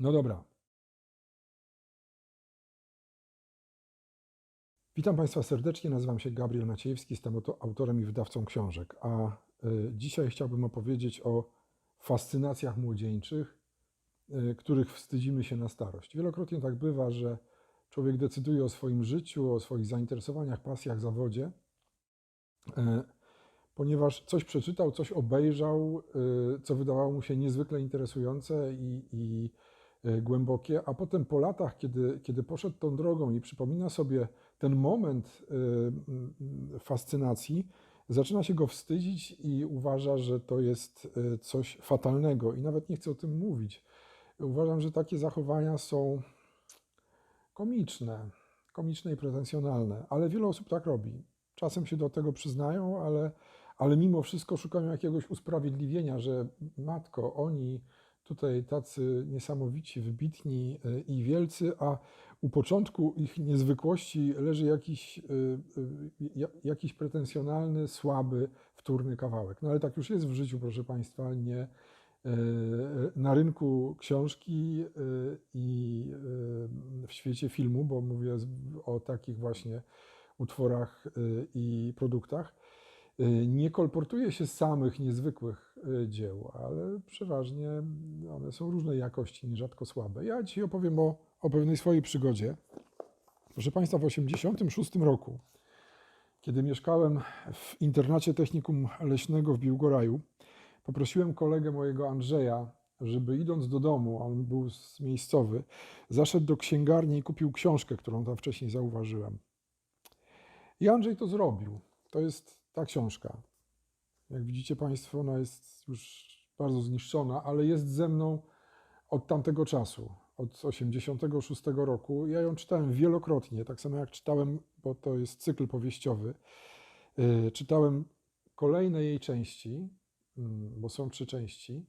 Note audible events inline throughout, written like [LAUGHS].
No dobra. Witam Państwa serdecznie, nazywam się Gabriel Maciejewski, jestem autorem i wydawcą książek, a y, dzisiaj chciałbym opowiedzieć o fascynacjach młodzieńczych, y, których wstydzimy się na starość. Wielokrotnie tak bywa, że człowiek decyduje o swoim życiu, o swoich zainteresowaniach, pasjach, zawodzie, y, ponieważ coś przeczytał, coś obejrzał, co wydawało mu się niezwykle interesujące i, i głębokie, a potem po latach, kiedy, kiedy poszedł tą drogą i przypomina sobie ten moment mm, fascynacji, zaczyna się go wstydzić i uważa, że to jest y, coś fatalnego i nawet nie chce o tym mówić. Uważam, że takie zachowania są komiczne, komiczne i pretensjonalne, ale wiele osób tak robi. Czasem się do tego przyznają, ale, ale mimo wszystko szukają jakiegoś usprawiedliwienia, że matko, oni tutaj tacy niesamowici, wybitni y, i wielcy, a u początku ich niezwykłości leży jakiś, y, ja- jakiś pretensjonalny, słaby, wtórny kawałek. No ale tak już jest w życiu, proszę Państwa, nie na rynku książki i w świecie filmu, bo mówię o takich właśnie utworach i produktach. Nie kolportuje się samych niezwykłych dzieł, ale przeważnie one są różnej jakości, nierzadko słabe. Ja dzisiaj opowiem o, o pewnej swojej przygodzie. Proszę Państwa, w 1986 roku, kiedy mieszkałem w internacie technikum leśnego w Biłgoraju, poprosiłem kolegę mojego Andrzeja, żeby idąc do domu, on był miejscowy, zaszedł do księgarni i kupił książkę, którą tam wcześniej zauważyłem. I Andrzej to zrobił. To jest ta książka. Jak widzicie Państwo, ona jest już bardzo zniszczona, ale jest ze mną od tamtego czasu, od 86 roku. Ja ją czytałem wielokrotnie, tak samo jak czytałem, bo to jest cykl powieściowy. Yy, Czytałem kolejne jej części, mm, bo są trzy części.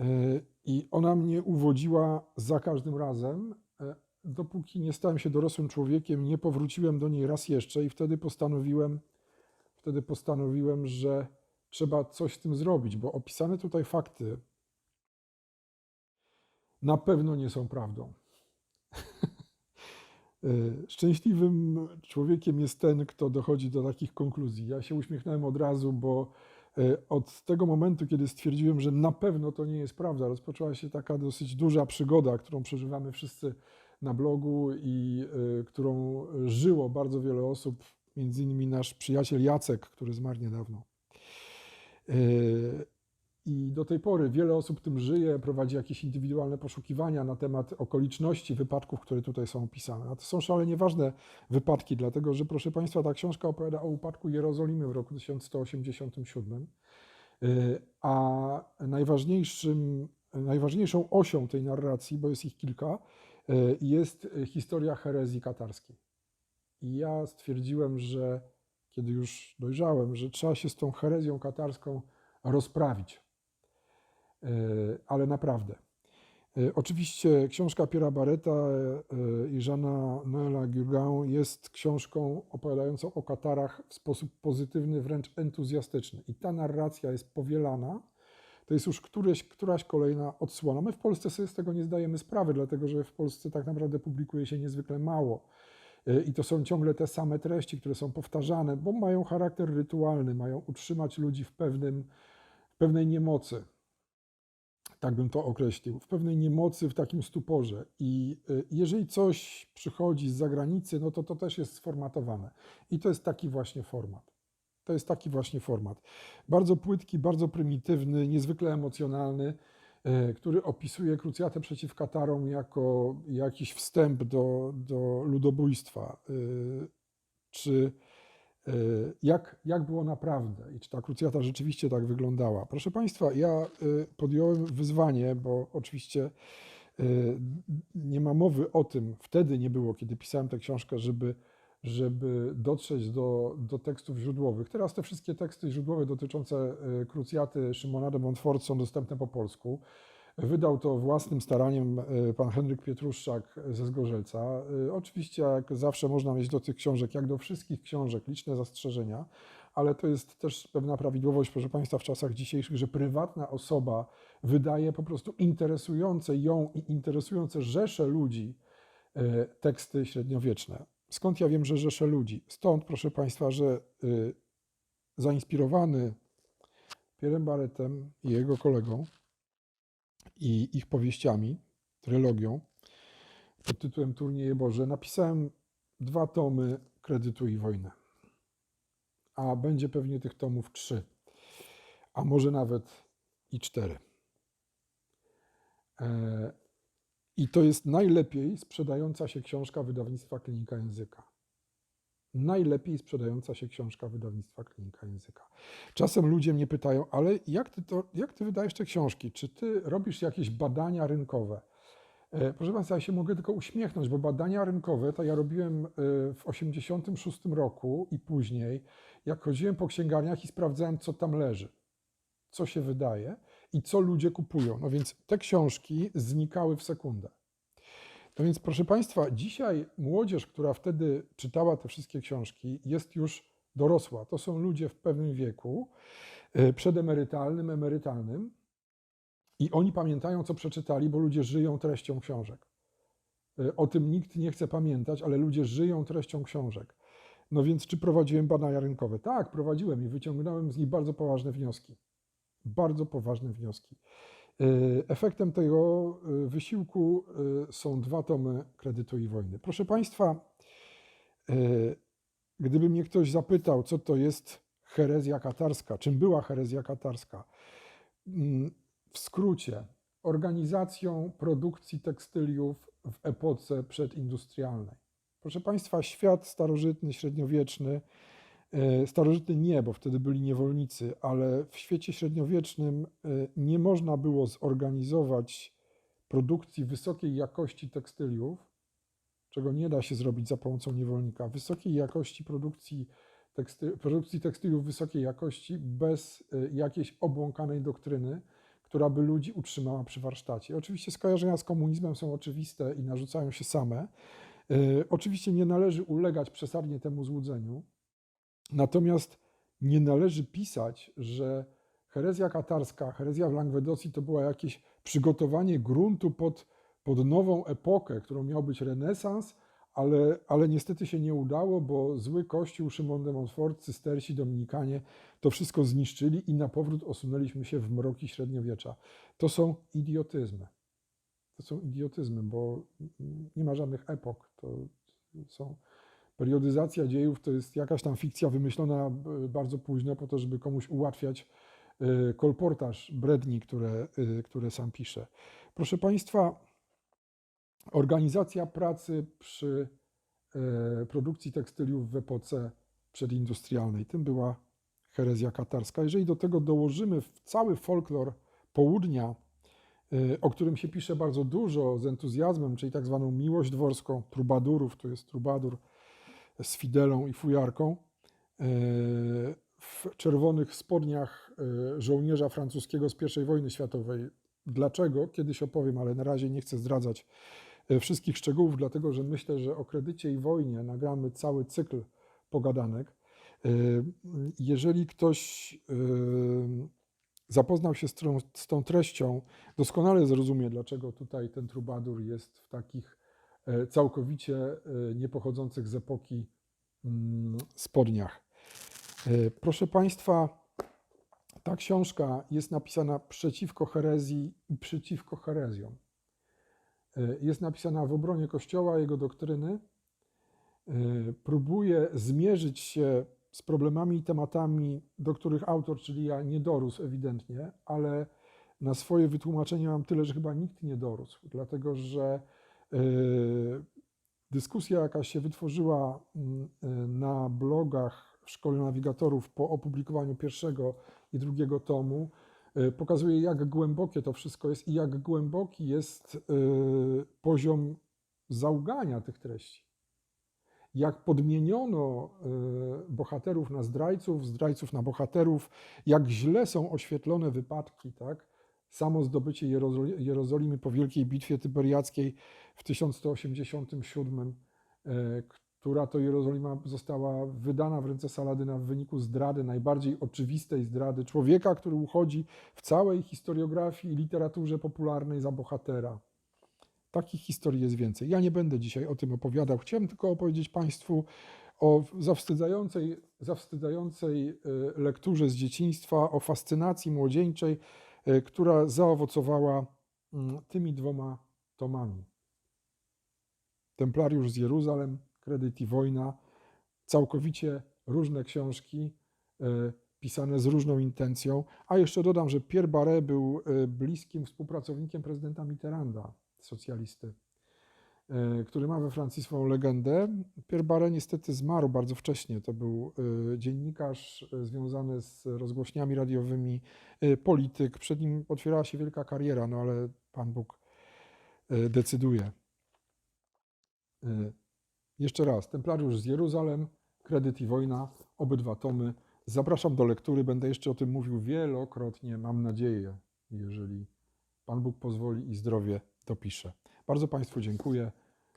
Yy, I ona mnie uwodziła za każdym razem, e, dopóki nie stałem się dorosłym człowiekiem, nie powróciłem do niej raz jeszcze i wtedy postanowiłem, wtedy postanowiłem, że trzeba coś z tym zrobić, bo opisane tutaj fakty na pewno nie są prawdą. Y, [LAUGHS] Szczęśliwym człowiekiem jest ten, kto dochodzi do takich konkluzji. Ja się uśmiechnąłem od razu, bo y, od tego momentu, kiedy stwierdziłem, że na pewno to nie jest prawda, rozpoczęła się taka dosyć duża przygoda, którą przeżywamy wszyscy na blogu i y, którą żyło bardzo wiele osób, między innymi nasz przyjaciel Jacek, który zmarł niedawno. Y, I do tej pory wiele osób tym żyje, prowadzi jakieś indywidualne poszukiwania na temat okoliczności wypadków, które tutaj są opisane. A to są szalenie ważne wypadki, dlatego że, proszę Państwa, ta książka opowiada o upadku Jerozolimy w roku 1187. Y, A najważniejszym, najważniejszą osią tej narracji, bo jest ich kilka, y, jest historia herezji katarskiej. I ja stwierdziłem, że kiedy już dojrzałem, że trzeba się z tą herezją katarską rozprawić. E, Ale naprawdę. E, Oczywiście książka Piera Barreta e, i Żana Noela Gurgaon jest książką opowiadającą o Katarach w sposób pozytywny, wręcz entuzjastyczny. I ta narracja jest powielana. To jest już któraś kolejna odsłona. My w Polsce sobie z tego nie zdajemy sprawy, dlatego że w Polsce tak naprawdę publikuje się niezwykle mało. E, I to są ciągle te same treści, które są powtarzane, bo mają charakter rytualny, mają utrzymać ludzi w, pewnym, w pewnej niemocy. Tak bym to określił. W pewnej niemocy, w takim stuporze. I y, jeżeli coś przychodzi z zagranicy, no to to też jest sformatowane. I to jest taki właśnie format. To jest taki właśnie format. Bardzo płytki, bardzo prymitywny, niezwykle emocjonalny, który opisuje krucjatę przeciw Katarom jako jakiś wstęp do, do ludobójstwa. Y, Czy y, jak, jak było naprawdę i czy ta krucjata rzeczywiście tak wyglądała. Proszę Państwa, ja podjąłem wyzwanie, bo oczywiście nie ma mowy o tym, wtedy nie było, kiedy pisałem tę książkę, żeby, żeby dotrzeć do, do tekstów źródłowych. Teraz te wszystkie teksty źródłowe dotyczące y, krucjaty Szymona de Montfort są dostępne po polsku. Wydał to własnym staraniem y, pan Henryk Pietruszczak ze Zgorzelca. Y, Oczywiście, jak zawsze, można mieć do tych książek, jak do wszystkich książek, liczne zastrzeżenia, ale to jest też pewna prawidłowość, proszę Państwa, w czasach dzisiejszych, że prywatna osoba wydaje po prostu interesujące ją i interesujące rzesze ludzi e, teksty średniowieczne. Skąd ja wiem, że rzesze ludzi? Stąd, proszę Państwa, że y, zainspirowany Pierrem Barrettem i jego kolegą i ich powieściami, trylogią pod tytułem Turnieje Boże, napisałem dwa tomy Kredytu i Wojny. A będzie pewnie tych tomów trzy, a może nawet i cztery. E, I to jest najlepiej sprzedająca się książka wydawnictwa Klinika Języka. Najlepiej sprzedająca się książka wydawnictwa Klinika Języka. Czasem ludzie mnie pytają, ale jak ty, to, jak ty wydajesz te książki? Czy ty robisz jakieś badania rynkowe? E, Proszę Państwa, ja się mogę tylko uśmiechnąć, bo badania rynkowe to ja robiłem e, w 86 roku i później, jak chodziłem po księgarniach i sprawdzałem, co tam leży, co się wydaje i co ludzie kupują. No więc te książki znikały w sekundę. No więc, proszę Państwa, dzisiaj młodzież, która wtedy czytała te wszystkie książki, jest już dorosła. To są ludzie w pewnym wieku, e, przedemerytalnym, emerytalnym, i oni pamiętają, co przeczytali, bo ludzie żyją treścią książek. E, O tym nikt nie chce pamiętać, ale ludzie żyją treścią książek. No więc, czy prowadziłem badania rynkowe? Tak, prowadziłem i wyciągnąłem z nich bardzo poważne wnioski. Bardzo poważne wnioski. E, Efektem tego e, wysiłku e, są dwa tomy Kredytu i Wojny. Proszę Państwa, gdyby mnie ktoś zapytał, co to jest herezja katarska, czym była herezja katarska, mm, w skrócie, organizacją produkcji tekstyliów w epoce przedindustrialnej. Proszę Państwa, świat starożytny, średniowieczny, starożytny nie, bo wtedy byli niewolnicy, ale w świecie średniowiecznym e, nie można było zorganizować produkcji wysokiej jakości tekstyliów, czego nie da się zrobić za pomocą niewolnika, wysokiej jakości produkcji, teksty, produkcji tekstyliów wysokiej jakości bez e, jakiejś obłąkanej doktryny, która by ludzi utrzymała przy warsztacie. Oczywiście skojarzenia z komunizmem są oczywiste i narzucają się same. E, Oczywiście nie należy ulegać przesadnie temu złudzeniu, natomiast nie należy pisać, że herezja katarska, herezja w Langwedocji to była jakieś przygotowanie gruntu pod, pod nową epokę, którą miał być renesans, ale, ale niestety się nie udało, bo zły kościół, Szymon de Montfort, cystersi, dominikanie to wszystko zniszczyli i na powrót osunęliśmy się w mroki średniowiecza. To są idiotyzmy. To są idiotyzmy, bo nie ma żadnych epok. To są periodyzacja dziejów to jest jakaś tam fikcja wymyślona e, bardzo późno po to, żeby komuś ułatwiać e, kolportaż bredni, które, e, które sam pisze. Proszę Państwa, organizacja pracy przy produkcji tekstyliów w epoce przedindustrialnej. Tym była herezja katarska. Jeżeli do tego dołożymy cały folklor południa, o którym się pisze bardzo dużo z entuzjazmem, czyli tak zwaną miłość dworską, trubadurów, to jest trubadur z fidelą i fujarką, e, w czerwonych spodniach e, żołnierza francuskiego z I wojny światowej. Dlaczego? Kiedyś opowiem, ale na razie nie chcę zdradzać e, wszystkich szczegółów, dlatego że myślę, że o kredycie i wojnie nagramy cały cykl pogadanek. Jeżeli ktoś zapoznał się z tą, z tą treścią, doskonale zrozumie, dlaczego tutaj ten trubadur jest w takich całkowicie e, niepochodzących z epoki mm, spodniach. E, Proszę Państwa, ta książka jest napisana przeciwko herezji i przeciwko herezjom. E, Jest napisana w obronie Kościoła, jego doktryny. E, Próbuje zmierzyć się z problemami i tematami, do których autor, czyli ja, nie dorósł ewidentnie, ale na swoje wytłumaczenie mam tyle, że chyba nikt nie dorósł, dlatego że e, dyskusja, jaka się wytworzyła mm, e, na blogach w Szkole Nawigatorów po opublikowaniu pierwszego i drugiego tomu, e, pokazuje, jak głębokie to wszystko jest i jak głęboki jest e, poziom zaugania tych treści. Jak podmieniono e, bohaterów na zdrajców, zdrajców na bohaterów, jak źle są oświetlone wypadki, tak? Samo zdobycie Jerozol- Jerozolimy po Wielkiej Bitwie Tyberiackiej w 1187, e, która to Jerozolima została wydana w ręce Saladyna w wyniku zdrady, najbardziej oczywistej zdrady człowieka, który uchodzi w całej historiografii i literaturze popularnej za bohatera. Takich historii jest więcej. Ja nie będę dzisiaj o tym opowiadał. Chciałem tylko opowiedzieć Państwu o zawstydzającej, zawstydzającej y, lekturze z dzieciństwa, o fascynacji młodzieńczej, która zaowocowała mm, tymi dwoma tomami. Templariusz z Jeruzalem, Kredyt i Wojna, całkowicie różne książki, y, pisane z różną intencją. A jeszcze dodam, że Pierre Barré był y, bliskim współpracownikiem prezydenta Mitterranda, socjalisty, który ma we Francji swoją legendę. Pierre Barré niestety zmarł bardzo wcześnie. To był y, dziennikarz y, związany z rozgłośniami radiowymi, polityk. Przed nim otwierała się wielka kariera, no ale Pan Bóg decyduje. Jeszcze raz, Templariusz z Jeruzalem, Kredyt i Wojna, obydwa tomy. Zapraszam do lektury, będę jeszcze o tym mówił wielokrotnie, mam nadzieję, jeżeli Pan Bóg pozwoli i zdrowie dopiszę. Bardzo Państwu dziękuję.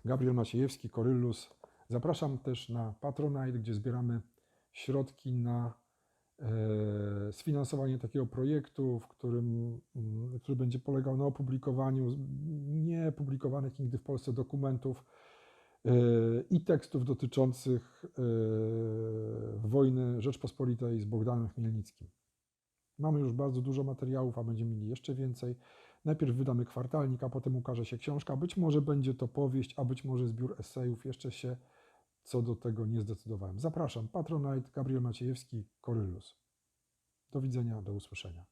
Gabriel Maciejewski, Koryllus. Zapraszam też na Patronite, gdzie zbieramy środki na e, sfinansowanie takiego projektu, w którym, mm, który będzie polegał na opublikowaniu niepublikowanych nigdy w Polsce dokumentów e, i tekstów dotyczących e, wojny Rzeczpospolitej z Bogdanem Chmielnickim. Mamy już bardzo dużo materiałów, a będziemy mieli jeszcze więcej. Najpierw wydamy kwartalnik, a potem ukaże się książka. Być może będzie to powieść, a być może zbiór esejów. Jeszcze się co do tego nie zdecydowałem. Zapraszam. Patronite, Gabriel Maciejewski, Koryllus. Do widzenia, do usłyszenia.